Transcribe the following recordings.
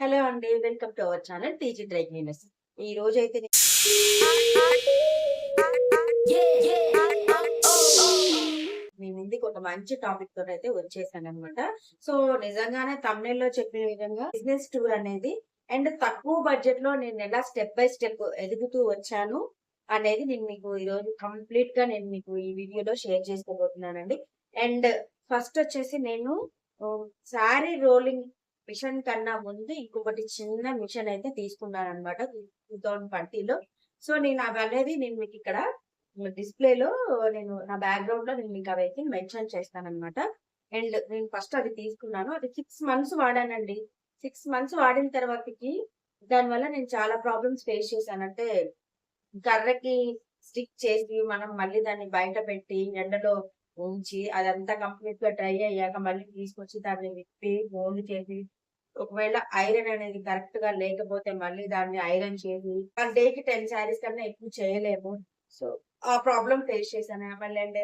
Hello అండి. Welcome to our channel TG dry cleaners. ఈ రోజైతే అయితే మీ ముందుకి ఒక మంచి టాపిక్ తోనైతే వచ్చేసాననమాట. సో, నిజంగానే తమిళలో చెప్పిన విధంగా బిజినెస్ టూర్ అనేది అండ్ తక్కువ బడ్జెట్‌లో ఎలా స్టెప్ బై స్టెప్ ఎదుగుతూ వచ్చాను అనేది నేను మీకు ఈరోజు కంప్లీట్‌గా నేను మీకు ఈ వీడియోలో షేర్ చేసుకోబోతున్నానండి. అండ్ ఫస్ట్ వచ్చేసి నేను సారీ శారీ రోలింగ్ మిషన్ కన్నా ముందు ఇంకొకటి చిన్న మిషన్ అయితే తీసుకున్నాననమాట. 2020లో. సో, నేను అవి అనేది నేను మీకు ఇక్కడ డిస్‌ప్లేలో నేను నా బ్యాక్‌గ్రౌండ్‌లో నేను మీకు అవైతే మెన్షన్ చేస్తాననమాట. అండ్ నేను ఫస్ట్ అది తీసుకున్నాను. అది సిక్స్ మంత్స్ వాడానండి. సిక్స్ మంత్స్ వాడిన తర్వాతకి దానివల్ల నేను చాలా ప్రాబ్లమ్స్ ఫేస్ చేశాను. అంటే కర్రకి స్టిక్ చేసి మనం మళ్ళీ దాన్ని బయట పెట్టి ఎండలో ఉంచి అదంతా కంప్లీట్‌గా డ్రై అయ్యాక మళ్ళీ తీసుకొచ్చి దాన్ని విప్పి మోల్డ్ చేసి ఒకవేళ ఐరన్ అనేది కరెక్ట్గా లేకపోతే మళ్ళీ దాన్ని ఐరన్ చేసి పర్ డేకి 10 శారీస్ కన్నా ఎక్కువ చేయలేము. సో, ఆ ప్రాబ్లం ఫేస్ చేశాను. మళ్ళీ అంటే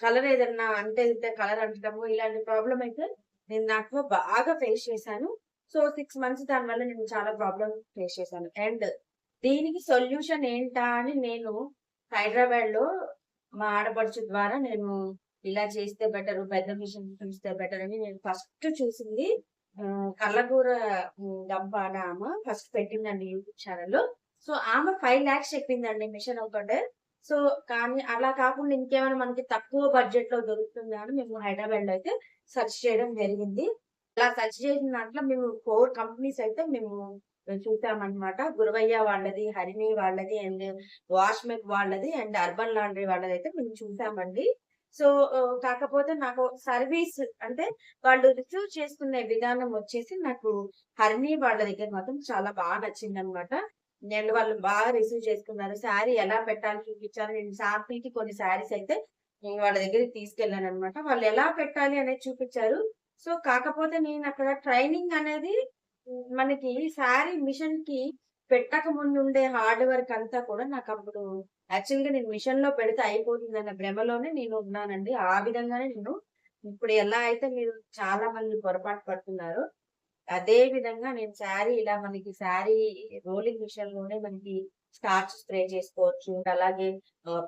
కలర్ ఏదన్నా అంటే కలర్ అంటడము ఇలాంటి ప్రాబ్లం అయితే నేను నాకు బాగా ఫేస్ చేశాను. సో, సిక్స్ మంత్స్ దానివల్ల నేను చాలా ప్రాబ్లం ఫేస్ చేశాను. అండ్ దీనికి సొల్యూషన్ ఏంటా అని నేను హైదరాబాద్లో మా ఆడపడుచు ద్వారా నేను ఇలా చేస్తే బెటర్ పెద్ద మిషన్ చూస్తే బెటర్ అని నేను ఫస్ట్ చూసింది కళ్ళగూర కల్లకూర అని ఆమె ఫస్ట్ పెట్టిందండి యూట్యూబ్ ఛానల్ సో, ఆమె 5,00,000 చెప్పిందండి మిషన్ ఒకటే. సో, కానీ అలా కాకుండా ఇంకేమైనా మనకి తక్కువ బడ్జెట్లో దొరుకుతుందా అని మేము హైదరాబాద్‌లో అయితే సెర్చ్ చేయడం జరిగింది. అలా సెర్చ్ చేసిన దాంట్లో మేము ఫోర్ కంపెనీస్ అయితే మేము చూసామన్నమాట గురవయ్య వాళ్ళది, హరిణి వాళ్ళది అండ్ వాష్‌మెక్ వాళ్ళది అండ్ అర్బన్ లాండ్రీ వాళ్ళది అయితే మేము చూసామండి. సో, కాకపోతే నాకు సర్వీస్ అంటే వాళ్ళు రిసీవ్ చేసుకునే విధానం వచ్చేసి నాకు హర్ని వాళ్ళ దగ్గర మాత్రం చాలా బాగా నచ్చిందనమాట. నేను వాళ్ళు బాగా రిసీవ్ చేసుకున్నారు. శారీ ఎలా పెట్టాలి చూపించారు. నేను శాంపిల్‌కి కొన్ని శారీస్ అయితే నేను వాళ్ళ దగ్గరికి తీసుకెళ్ళాననమాట. వాళ్ళు ఎలా పెట్టాలి అనేది చూపించారు. సో, కాకపోతే నేను అక్కడ ట్రైనింగ్ అనేది మనకి శారీ మిషన్‌కి పెట్టక ముందు ఉండే హార్డ్ వర్క్ అంతా కూడా నాకు అప్పుడు యాక్చువల్‌గా నేను మిషన్‌లో పెడితే అయిపోతుంది అన్న భ్రమలోనే నేను ఉన్నానండి. ఆ విధంగానే నేను ఇప్పుడు ఎలా అయితే మీరు చాలా మంది పొరపాటు పడుతున్నారు అదే విధంగా నేను శారీ ఇలా మనకి శారీ రోలింగ్ మిషన్లోనే మనకి స్టార్చ్ స్ప్రే చేసుకోవచ్చు. అలాగే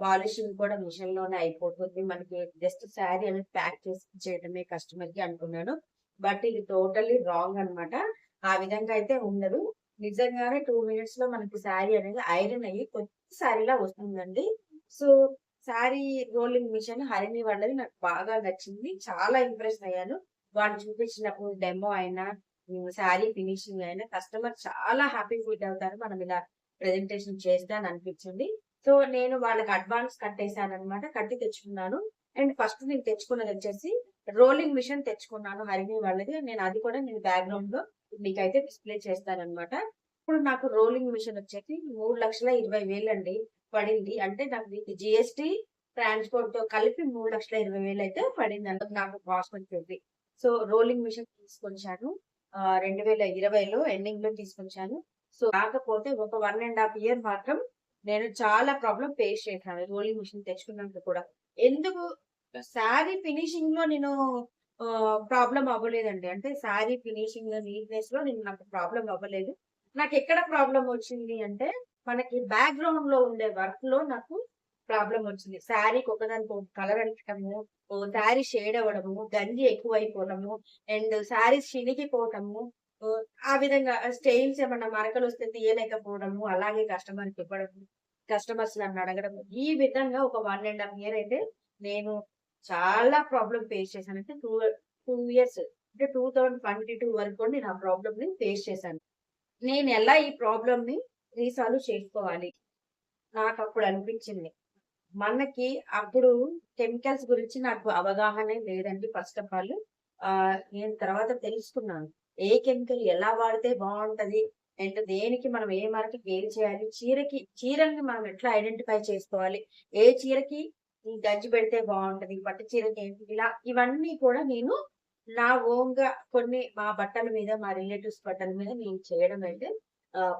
పాలిషింగ్ కూడా మిషన్‌లోనే అయిపోతుంది. మనకి జస్ట్ శారీ అనేది ప్యాక్ చేసి చేయడమే కస్టమర్కి అనుకున్నాను. బట్ ఇది టోటల్లీ రాంగ్ అనమాట. ఆ విధంగా అయితే ఉండదు. నిజంగానే టూ మినిట్స్లో మనకి శారీ అనేది ఐరన్ అయ్యి కొత్త శారీలా వస్తుందండి. So, sari rolling machine Harini వాళ్ళది నాకు బాగా నచ్చింది. చాలా ఇంప్రెస్ అయ్యాను. వాళ్ళు చూపించినప్పుడు డెమో అయినా, శారీ ఫినిషింగ్ అయినా కస్టమర్ చాలా హ్యాపీ ఫీల్ అవుతారు. మనం ఇలా ప్రెజెంటేషన్ చేస్తే అని అనిపించింది. సో, నేను వాళ్ళకి అడ్వాన్స్ కట్టేసాననమాట. కట్టి తెచ్చుకున్నాను. అండ్ ఫస్ట్ నేను తెచ్చుకున్నది వచ్చేసి రోలింగ్ మిషన్ తెచ్చుకున్నాను హరిణి వాళ్ళది. నేను అది కూడా నేను బ్యాక్గ్రౌండ్లో మీకైతే డిస్‌ప్లే చేస్తానమాట ఇప్పుడు నాకు రోలింగ్ మిషన్ వచ్చేసి 3,20,000 అండి పడింది. అంటే నాకు దీనికి జీఎస్టీ, ట్రాన్స్‌పోర్ట్‌తో కలిపి 3,20,000 అయితే పడింది అంటే నాకు కాస్ట్ వచ్చింది సో, రోలింగ్ మిషన్ తీసుకొచ్చాను. ఆహ్, 2020లో ఎండింగ్‌లో తీసుకొచ్చాను. సో, కాకపోతే ఒక వన్ అండ్ హాఫ్ ఇయర్ మాత్రం నేను చాలా ప్రాబ్లం ఫేస్ చేశాను. రోలింగ్ మిషన్ తెచ్చుకున్నాక కూడా. ఎందుకు శారీ ఫినిషింగ్లో నేను ప్రాబ్లం ప్రాబ్లమ్ అవ్వలేదండి. అంటే శారీ ఫినిషింగ్, నీట్నెస్లో నేను నాకు ప్రాబ్లమ్ అవ్వలేదు. నాకు ఎక్కడ ప్రాబ్లం వచ్చింది అంటే మనకి బ్యాక్‌గ్రౌండ్‌లో ఉండే వర్క్లో నాకు ప్రాబ్లం వచ్చింది. శారీకి ఒక కలర్ అంటడము, శారీ షేడ్ అవ్వడము, గంజి ఎక్కువైపోవడము అండ్ శారీస్ చినిగిపోవటము. ఆ విధంగా స్టైల్స్ ఏమన్నా మరకలొస్తే తీయలేకపోవడము, అలాగే కస్టమర్‌కి ఇవ్వడము, కస్టమర్స్ నన్ను అడగడము. ఈ విధంగా ఒక వన్ అండ్ హాఫ్ ఇయర్ అయితే నేను చాలా ప్రాబ్లం ఫేస్ చేశాను. అంటే టూ టూ ఇయర్స్ అంటే 2022 వరకు కూడా నేను ఆ ప్రాబ్లమ్‌ని ఫేస్ చేశాను. నేను ఎలా ఈ ప్రాబ్లమ్‌ని రీసాల్వ్ చేసుకోవాలి? నాకు అప్పుడు అనిపించింది. మనకి అప్పుడు కెమికల్స్ గురించి నాకు అవగాహనే లేదండి ఫస్ట్ ఆఫ్ ఆల్. నేను తర్వాత తెలుసుకున్నాను. ఏ కెమికల్ ఎలా వాడితే బాగుంటుంది అండ్ దేనికి మనం ఏ మరకకి గేల్ చేయాలి? చీరకి చీరల్ని మనం ఎట్లా ఐడెంటిఫై చేసుకోవాలి? ఏ చీరకి గంజి పెడితే బాగుంటది పట్టు చీరకి ఏంటి? ఇలా ఇవన్నీ కూడా నేను నా ఓన్‌గా కొన్ని మా బట్టల మీద, మా రిలేటివ్స్ బట్టల మీద నేను చేయడం అయితే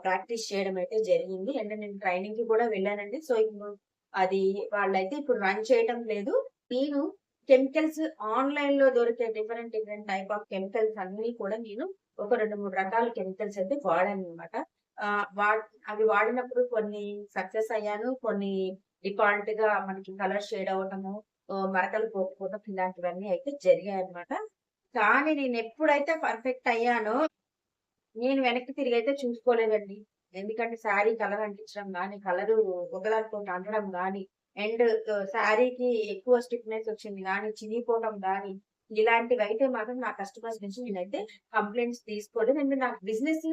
ప్రాక్టీస్ చేయడం అయితే జరిగింది. అండ్ నేను ట్రైనింగ్కి కూడా వెళ్ళానండి. సో, ఇప్పుడు అది వాళ్ళైతే ఇప్పుడు రన్ చేయడం లేదు. నేను కెమికల్స్ ఆన్లైన్లో దొరికే different different type of chemicals అన్ని కూడా నేను ఒక రెండు మూడు రకాల కెమికల్స్ అయితే వాడాను అనమాట వా అవి వాడినప్పుడు కొన్ని సక్సెస్ అయ్యాను కొన్ని డిఫాల్ట్గా మనకి కలర్ షేడ్ అవ్వటము మరకలు పోకపోవడం ఇలాంటివన్నీ అయితే జరిగాయి అనమాట కానీ నేను ఎప్పుడైతే పర్ఫెక్ట్ అయ్యానో నేను వెనక్కి తిరిగి అయితే చూసుకోలేదండి. ఎందుకంటే శారీ కలర్ అంటించడం కానీ కలర్ ఒకదానితో అంటడం కానీ అండ్ శారీకి ఎక్కువ స్టిఫ్నెస్ వచ్చింది కానీ చినిగిపోవడం కానీ ఇలాంటివి అయితే మాత్రం నా కస్టమర్స్ నుంచి నేనైతే కంప్లైంట్స్ తీసుకోలేదు. అండ్ నాకు business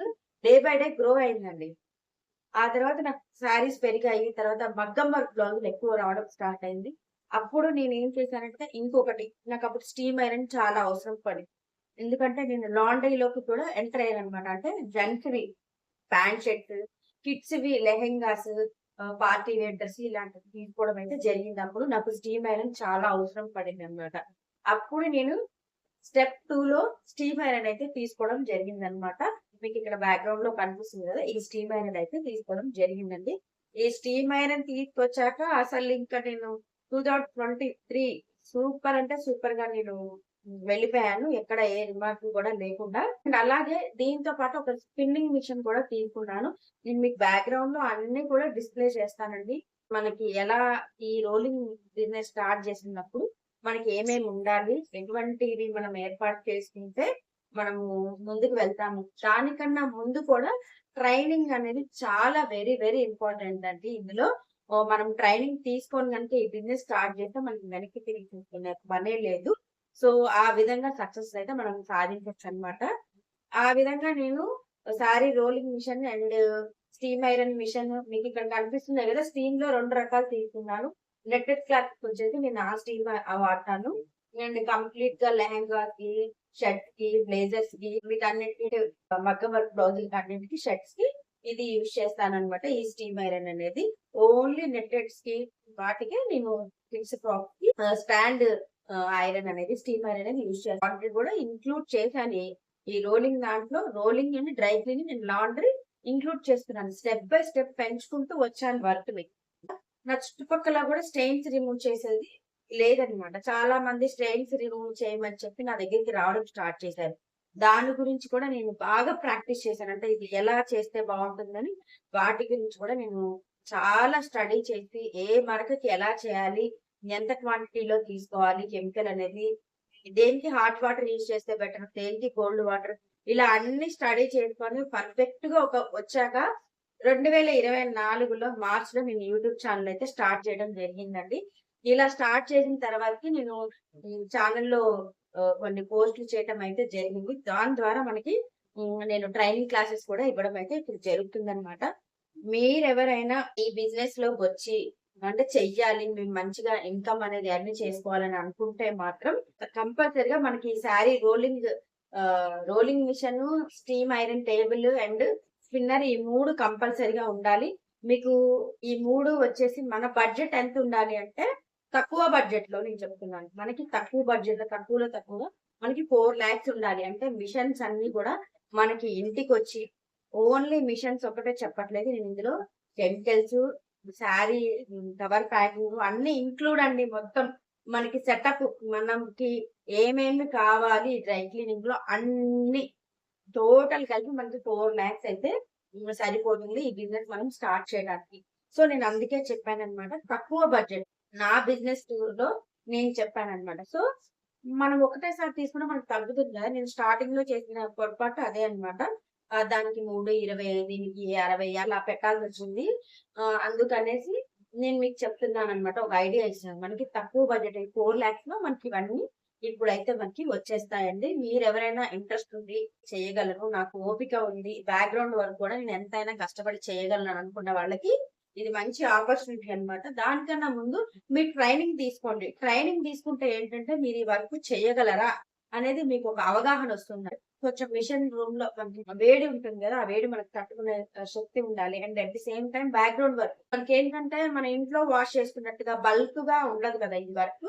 day by day grow అయిందండి. ఆ తర్వాత నాకు శారీస్ పెరిగాయి. తర్వాత మగ్గం వర్క్ బ్లౌజులు ఎక్కువ రావడం స్టార్ట్ అయింది. అప్పుడు నేను ఏం చేశానంటే ఇంకొకటి నాకు అప్పుడు స్టీమ్ ఐరన్ చాలా అవసరం పడింది. ఎందుకంటే నేను లాండ్రీలోకి కూడా ఎంటర్ అయ్యాను అనమాట అంటే జంక్వి ప్యాంట్ షర్ట్ కిడ్స్ వి లెహెంగాస్ పార్టీ వేర్ డ్రెస్ ఇలాంటివి తీసుకోవడం అయితే జరిగింది. అప్పుడు నాకు స్టీమ్ ఐరన్ చాలా అవసరం పడింది అనమాట అప్పుడు నేను స్టెప్ టూలో స్టీమ్ ఐరన్ అయితే తీసుకోవడం జరిగింది అనమాట మీకు ఇక్కడ బ్యాక్గ్రౌండ్లో కనిపిస్తుంది కదా ఈ స్టీమ్ ఐరన్ అయితే తీసుకోవడం జరిగిందండి. ఈ స్టీమ్ ఐరన్ తీసుకొచ్చాక అసలు ఇంకా నేను two thousand twenty three super అంటే సూపర్గా నేను వెళ్ళిపోయాను. ఎక్కడ ఏ రిమార్క్ కూడా లేకుండా. అండ్ అలాగే దీంతో పాటు ఒక స్పిన్నింగ్ మిషన్ కూడా తీసుకున్నాను. నేను మీకు బ్యాక్గ్రౌండ్లో అన్ని కూడా డిస్ప్లే చేస్తానండి. మనకి ఎలా ఈ రోలింగ్ బిజినెస్ స్టార్ట్ చేసినప్పుడు మనకి ఏమేమి ఉండాలి ఎటువంటివి మనం ఏర్పాటు చేసుకుంటే మనము ముందుకు వెళ్తాము. దానికన్నా ముందు కూడా ట్రైనింగ్ అనేది చాలా వెరీ వెరీ ఇంపార్టెంట్ అండి. ఇందులో మనం ట్రైనింగ్ తీసుకొని కనుక ఈ బిజినెస్ స్టార్ట్ చేస్తే మనకి వెనక్కి తిరిగి చూసుకునే పనే లేదు. సో ఆ విధంగా సక్సెస్ అయితే మనం సాధించవచ్చు అన్నమాట. ఆ విధంగా నేను sari rolling machine and steam iron machine మీకు ఇక్కడ కనిపిస్తుంది కదా స్టీమ్లో రెండు రకాలు తీసుకున్నాను. నెట్టెడ్ క్లాత్ వచ్చేసి నేను ఆ స్టీమ్ వాడతాను. అండ్ కంప్లీట్గా లెహంగాకి షర్ట్కి బ్లేజర్స్కి వీటన్నిటికి మగ్గ వర్క్ బ్లౌజ్ అన్నింటికి షర్ట్స్కి ఇది యూజ్ చేస్తాను అనమాట ఈ స్టీమ్ ఐరన్ అనేది ఓన్లీ నెట్టెడ్స్కి వాటికే నేను కిడ్స్ ఫ్రాక్కి స్టాండ్ ఐరన్ అనేది స్టీమ్ ఐరన్ అనేది యూజ్ చేస్తాను. కూడా ఇంక్లూడ్ చేశాను. ఈ- రోలింగ్ దాంట్లో రోలింగ్ అండ్ డ్రై క్లీనింగ్ నేను లాండ్రీ ఇంక్లూడ్ చేస్తున్నాను. స్టెప్ బై స్టెప్ పెంచుకుంటూ వచ్చాను వర్క్ని నా చుట్టుపక్కల కూడా స్టెయిన్స్ రిమూవ్ చేసేది లేదనమాట చాలా మంది స్టెయిన్స్ రిమూవ్ చేయమని చెప్పి నా దగ్గరికి రావడం స్టార్ట్ చేశారు. దాని గురించి కూడా నేను బాగా ప్రాక్టీస్ చేశాను. అంటే ఇది ఎలా చేస్తే బాగుంటుందని వాటి గురించి కూడా నేను చాలా స్టడీ చేసి ఏ మరకకి ఎలా చేయాలి ఎంత క్వాంటిటీలో తీసుకోవాలి కెమికల్ అనేది దేనికి హాట్ వాటర్ యూజ్ చేస్తే బెటర్ దేనికి కోల్డ్ వాటర్ ఇలా అన్ని స్టడీ చేసుకొని పర్ఫెక్ట్గా ఒక వచ్చాక రెండు వేల ఇరవై నాలుగులో మార్చ్లో నేను యూట్యూబ్ ఛానల్ అయితే స్టార్ట్ చేయడం జరిగిందండి. ఇలా స్టార్ట్ చేసిన తర్వాతకి నేను ఛానల్లో కొన్ని పోస్టులు చేయటం అయితే జరిగింది. దాని ద్వారా మనకి నేను ట్రైనింగ్ క్లాసెస్ కూడా ఇవ్వడం అయితే ఇప్పుడు జరుగుతుంది అనమాట మీరెవరైనా ఈ బిజినెస్లో వచ్చి అంటే చెయ్యాలి మేము మంచిగా ఇన్కమ్ అనేది అన్ని చేసుకోవాలని అనుకుంటే మాత్రం కంపల్సరిగా మనకి ఈ sari rolling rolling machine steam iron table and spinner ఈ మూడు కంపల్సరిగా ఉండాలి. మీకు ఈ మూడు వచ్చేసి మన బడ్జెట్ ఎంత ఉండాలి అంటే తక్కువ బడ్జెట్లో నేను చెప్తున్నాను. మనకి తక్కువ బడ్జెట్లో తక్కువలో తక్కువ మనకి ఫోర్ లాక్స్ ఉండాలి. అంటే మిషన్స్ అన్ని కూడా మనకి ఇంటికి వచ్చి ఓన్లీ మిషన్స్ ఒకటే చెప్పట్లేదు. నేను ఇందులో కెమికల్స్ శారీ కవర్ ప్యాకింగ్ అన్ని ఇంక్లూడ్ అండి మొత్తం. మనకి సెటప్ మనకి ఏమేమి కావాలి డ్రై క్లీనింగ్లో అన్ని టోటల్ కలిపి మనకి ఫోర్ లాక్స్ అయితే సరిపోతుంది. ఈ బిజినెస్ మనం స్టార్ట్ చేయడానికి. సో నేను అందుకే చెప్పాను అనమాట తక్కువ బడ్జెట్ నా బిజినెస్ టూర్లో నేను చెప్పాను అనమాట సో మనం ఒకటేసారి తీసుకుంటే మనకు తగ్గుతుంది కదా. నేను స్టార్టింగ్లో చేసిన పొరపాటు అదే అనమాట దానికి మూడు ఇరవై దీనికి అరవై అలా పెట్టాల్సి వచ్చింది. అందుకనేసి నేను మీకు చెప్తున్నాను అనమాట ఒక ఐడియా ఇచ్చాను. మనకి తక్కువ బడ్జెట్ ఫోర్ లాక్స్లో మనకి ఇవన్నీ ఇప్పుడైతే మనకి వచ్చేస్తాయండి. మీరు ఎవరైనా ఇంట్రెస్ట్ ఉంది చేయగలరు. నాకు ఓపిక ఉంది. బ్యాక్గ్రౌండ్ వరకు కూడా నేను ఎంతైనా కష్టపడి చేయగలను అనుకున్న వాళ్ళకి ఇది మంచి ఆపర్చునిటీ అన్నమాట. దానికన్నా ముందు మీరు ట్రైనింగ్ తీసుకోండి. ట్రైనింగ్ తీసుకుంటే ఏంటంటే మీరు ఈ వర్క్ చేయగలరా అనేది మీకు ఒక అవగాహన వస్తుంది. కొంచెం మిషన్ రూమ్లో వేడి ఉంటుంది కదా ఆ వేడి మనకు తట్టుకునే శక్తి ఉండాలి. And at the same time background work మనకి ఏంటంటే మన ఇంట్లో వాష్ చేసుకున్నట్టుగా బల్క్గా ఉండదు కదా ఇది వర్క్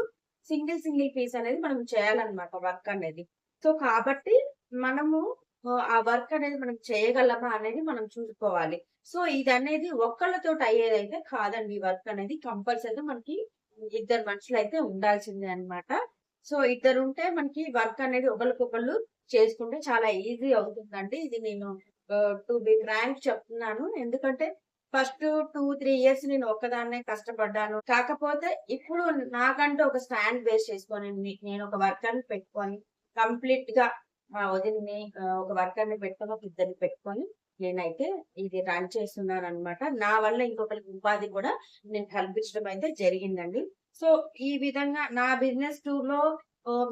సింగిల్ సింగిల్ పీస్ అనేది మనం చేయాలన్నమాట వర్క్ అనేది. సో కాబట్టి మనము ఆ, వర్క్ అనేది మనం చేయగలమా అనేది మనం చూసుకోవాలి. సో ఇది అనేది ఒక్కళ్ళతో అయ్యేదైతే కాదండి. ఈ వర్క్ అనేది కంపల్సరీ మనకి ఇద్దరు మనుషులు అయితే ఉండాల్సిందే అన్నమాట. సో ఇద్దరు ఉంటే మనకి వర్క్ అనేది ఒకరికొకళ్ళు చేసుకుంటే చాలా ఈజీ అవుతుందండి. ఇది నేను టు బి ఫ్రాంక్ చెప్తున్నాను. ఎందుకంటే ఫస్ట్ టూ త్రీ ఇయర్స్ నేను ఒక్కదాన్నే కష్టపడ్డాను. కాకపోతే ఇప్పుడు నాకంటూ ఒక స్టాండ్ బేస్ చేసుకొని నేను ఒక వర్క్ అని పెట్టుకొని కంప్లీట్గా మా వదిలిని ఒక వర్కర్ని పెట్టుకొని ఒక ఇద్దరిని పెట్టుకొని నేనైతే ఇది రన్ చేస్తున్నాను అనమాట నా వల్ల ఇంకొకరికి ఉపాధి కూడా నేను కల్పించడం అయితే జరిగిందండి. సో ఈ విధంగా నా బిజినెస్ టూర్లో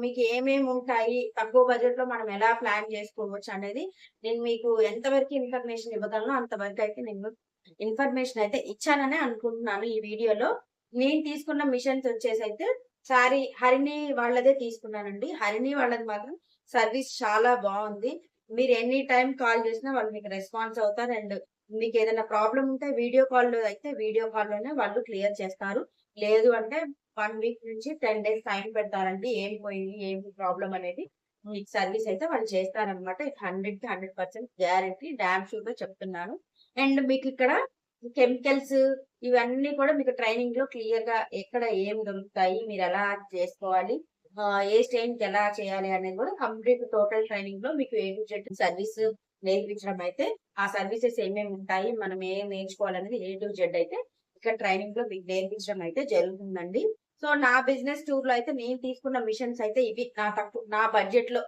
మీకు ఏమేమి ఉంటాయి తక్కువ బడ్జెట్లో మనం ఎలా ప్లాన్ చేసుకోవచ్చు అనేది నేను మీకు ఎంతవరకు ఇన్ఫర్మేషన్ ఇవ్వగలను అంతవరకు అయితే నేను ఇన్ఫర్మేషన్ అయితే ఇచ్చాననే అనుకుంటున్నాను ఈ వీడియోలో. నేను తీసుకున్న మిషన్స్ వచ్చేసి అయితే సారీ హరిణి వాళ్ళదే తీసుకున్నానండి. హరిణి వాళ్ళది మాత్రం సర్వీస్ చాలా బాగుంది. మీరు ఎనీ టైం కాల్ చేసినా వాళ్ళు మీకు రెస్పాన్స్ అవుతారు. అండ్ మీకు ఏదైనా ప్రాబ్లం ఉంటే వీడియో కాల్లో అయితే వీడియో కాల్లోనే వాళ్ళు క్లియర్ చేస్తారు. లేదు అంటే వన్ వీక్ నుంచి టెన్ డేస్ టైం పెడతారండి. ఏం పోయింది ఏం ప్రాబ్లం అనేది మీకు సర్వీస్ అయితే వాళ్ళు చేస్తారనమాట హండ్రెడ్కి హండ్రెడ్ పర్సెంట్ గ్యారంటీ. డ్యామ్ షూర్గా చెప్తున్నాను. అండ్ మీకు ఇక్కడ కెమికల్స్ ఇవన్నీ కూడా మీకు ట్రైనింగ్లో క్లియర్గా ఎక్కడ ఏం దొరుకుతాయి మీరు ఎలా చేసుకోవాలి ఏ స్టేజ్కి ఎలా చేయాలి అనేది కూడా కంప్లీట్ టోటల్ ట్రైనింగ్లో మీకు ఏ టు జెడ్ సర్వీస్ నేర్పించడం అయితే ఆ సర్వీసెస్ ఏమేమి ఉంటాయి మనం ఏం నేర్చుకోవాలనేది ఏ టు జెడ్ అయితే ఇక్కడ ట్రైనింగ్లో మీకు నేర్పించడం అయితే జరుగుతుందండి. సో నా బిజినెస్ టూర్లో అయితే నేను తీసుకున్న మిషన్స్ అయితే ఇవి. నా తక్కువ నా బడ్జెట్లో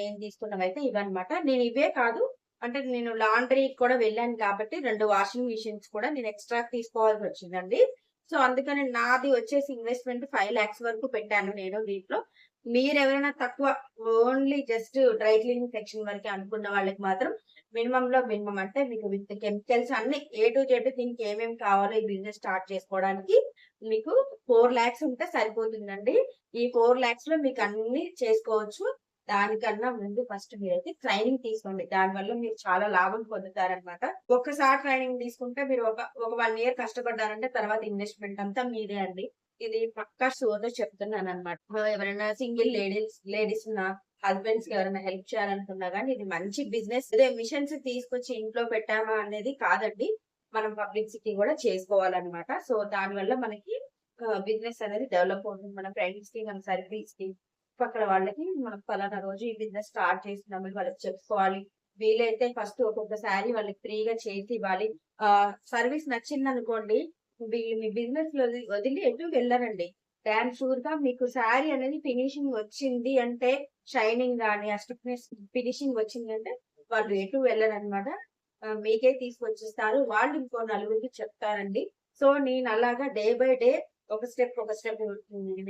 నేను తీసుకున్నవి అయితే ఇవన్నమాట. నేను ఇవే కాదు అంటే నేను లాండ్రీ కూడా వెళ్ళాను కాబట్టి రెండు వాషింగ్ మిషన్స్ కూడా నేను ఎక్స్ట్రా తీసుకోవాల్సి వచ్చిందండి. సో అందుకని నాది వచ్చేసి ఇన్వెస్ట్మెంట్ ఫైవ్ లాక్స్ వరకు పెట్టాను నేను దీంట్లో. మీరు ఎవరైనా తక్కువ only just dry cleaning section వరకే అనుకున్న వాళ్ళకి మాత్రం మినిమం లో మినిమం అంటే మీకు విత్ కెమికల్స్ అన్ని ఏ టు జెడ్ దీనికి ఏమేమి కావాలో ఈ బిజినెస్ స్టార్ట్ చేసుకోవడానికి మీకు ఫోర్ లాక్స్ ఉంటే సరిపోతుందండి. ఈ ఫోర్ లాక్స్లో మీకు అన్ని చేసుకోవచ్చు. దానికన్నా ముందు ఫస్ట్ మీరైతే ట్రైనింగ్ తీసుకోండి. దానివల్ల మీరు చాలా లాభం పొందుతారనమాట ఒక్కసారి ట్రైనింగ్ తీసుకుంటే మీరు ఒక ఒక వన్ ఇయర్ కష్టపడ్డారంటే తర్వాత ఇన్వెస్ట్మెంట్ అంతా మీదే అండి. ఇది పక్కా షోతో చెప్తున్నాను అనమాట ఎవరైనా సింగిల్ లేడీస్ లేడీస్ ఉన్నా హస్బెండ్స్కి ఎవరైనా హెల్ప్ చేయాలనుకున్నా కానీ ఇది మంచి బిజినెస్ ఇదే మిషన్స్ తీసుకొచ్చి ఇంట్లో పెట్టామా అనేది కాదండి. మనం పబ్లిసిటీ కూడా చేసుకోవాలన్నమాట. సో దాని వల్ల మనకి బిజినెస్ అనేది డెవలప్ అవుతుంది. మన ఫ్రెండ్స్కి మన సర్వీస్కి. చుట్టుపక్కల వాళ్ళకి మనం పలానా రోజు ఈ బిజినెస్ స్టార్ట్ చేస్తున్నామని వాళ్ళకి చెప్పుకోవాలి. వీలైతే ఫస్ట్ ఒక్కొక్క శారీ వాళ్ళకి ఫ్రీగా చేసి ఇవ్వాలి. ఆ సర్వీస్ నచ్చింది అనుకోండి మీ బిజినెస్లో వదిలి ఎటు వెళ్ళరండి. డాన్ షూర్గా మీకు శారీ అనేది ఫినిషింగ్ వచ్చింది అంటే షైనింగ్ కానీ ఆ స్టిఫ్నెస్ ఫినిషింగ్ వచ్చింది అంటే వాళ్ళు ఎటు వెళ్ళరనమాట మీకే తీసుకొచ్చిస్తారు. వాళ్ళు ఇంకో నలుగురికి చెప్తారండి. సో నేను అలాగా డే బై డే ఒక స్టెప్ ఒక స్టెప్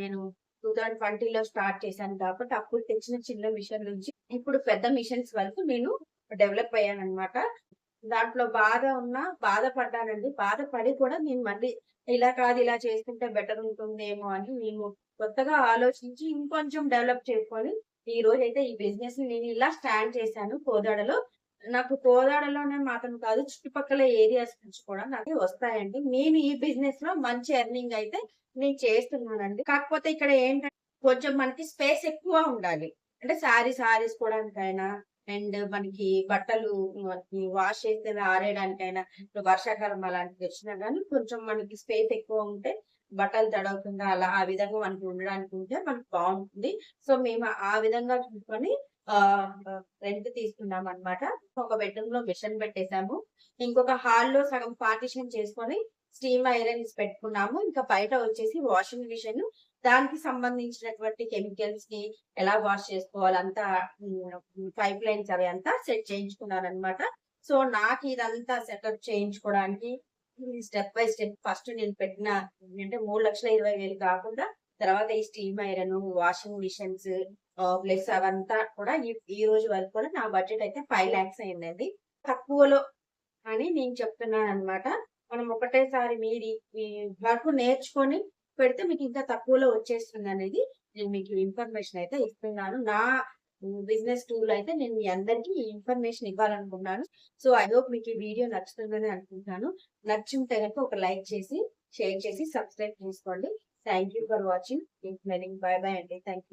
నేను టూ థౌజండ్ ట్వంటీలో స్టార్ట్ చేశాను కాబట్టి అప్పుడు తెచ్చిన చిన్న మిషన్ నుంచి ఇప్పుడు పెద్ద మిషన్స్ వరకు నేను డెవలప్ అయ్యాను అనమాట దాంట్లో బాధ ఉన్నా బాధపడ్డానండి. బాధపడి కూడా నేను మళ్ళీ ఇలా కాదు ఇలా చేసుకుంటే బెటర్ ఉంటుందేమో అని నేను కొత్తగా ఆలోచించి ఇంకొంచెం డెవలప్ చేసుకొని ఈ రోజు అయితే ఈ బిజినెస్ని నేను ఇలా స్టాండ్ చేశాను కోదాడలో. నాకు కోదాడలోనే మాత్రం కాదు చుట్టుపక్కల ఏరియాస్ నుంచి కూడా నాకు వస్తాయండి. నేను ఈ బిజినెస్లో మంచి ఎర్నింగ్ అయితే నేను చేస్తున్నానండి. కాకపోతే ఇక్కడ ఏంటంటే కొంచెం మనకి స్పేస్ ఎక్కువ ఉండాలి. అంటే శారీస్ ఆరేసుకోవడానికైనా అండ్ మనకి బట్టలు వాష్ చేస్తే ఆరేయడానికైనా ఇప్పుడు వర్షాకాలం అలాంటిది వచ్చినా కానీ కొంచెం మనకి స్పేస్ ఎక్కువ ఉంటే బట్టలు తడవకుండా అలా ఆ విధంగా మనకి ఉండడానికి ఉంటే మనకి బాగుంటుంది. సో మేము ఆ విధంగా చూసుకొని రెంట్ తీసుకున్నాం అన్నమాట ఒక బెడ్రూమ్లో మిషన్ పెట్టేశాము. ఇంకొక హాల్లో సగం పార్టిషన్ చేసుకొని స్టీమ్ ఐరన్స్ పెట్టుకున్నాము. ఇంకా బయట వచ్చేసి వాషింగ్ మిషన్ దానికి సంబంధించినటువంటి కెమికల్స్ని ఎలా వాష్ చేసుకోవాలంతా పైప్ లైన్స్ అవి అంతా సెట్ చేయించుకున్నాను అనమాట సో నాకు ఇదంతా సెటప్ చేయించుకోవడానికి స్టెప్ బై స్టెప్ ఫస్ట్ నేను పెట్టిన అంటే మూడు లక్షల ఇరవై వేలు కాకుండా తర్వాత ఈ steam iron washing machines plus అవంతా కూడా ఈ- ఈ రోజు వరకు కూడా నా బడ్జెట్ అయితే ఫైవ్ లాక్స్ అయిందండి. తక్కువలో అని నేను చెప్తున్నాను అనమాట మనం ఒకటేసారి మీరు వరకు వర్క్ నేర్చుకొని పెడితే మీకు ఇంకా తక్కువలో వచ్చేస్తుంది అనేది నేను మీకు ఇన్ఫర్మేషన్ అయితే ఇస్తున్నాను. నా బిజినెస్ టూల్ అయితే నేను మీ అందరికీ ఇన్ఫర్మేషన్ ఇవ్వాలనుకున్నాను సో ఐ హోప్ మీకు ఈ వీడియో నచ్చుతుందని అనుకుంటున్నాను. నచ్చుంటే కనుక ఒక లైక్ చేసి షేర్ చేసి సబ్స్క్రైబ్ చేసుకోండి. థ్యాంక్ యూ ఫర్ వాచింగ్ ఇంక్ మెనింగ్ బాయ్ బాయ్ అండి థ్యాంక్ యూ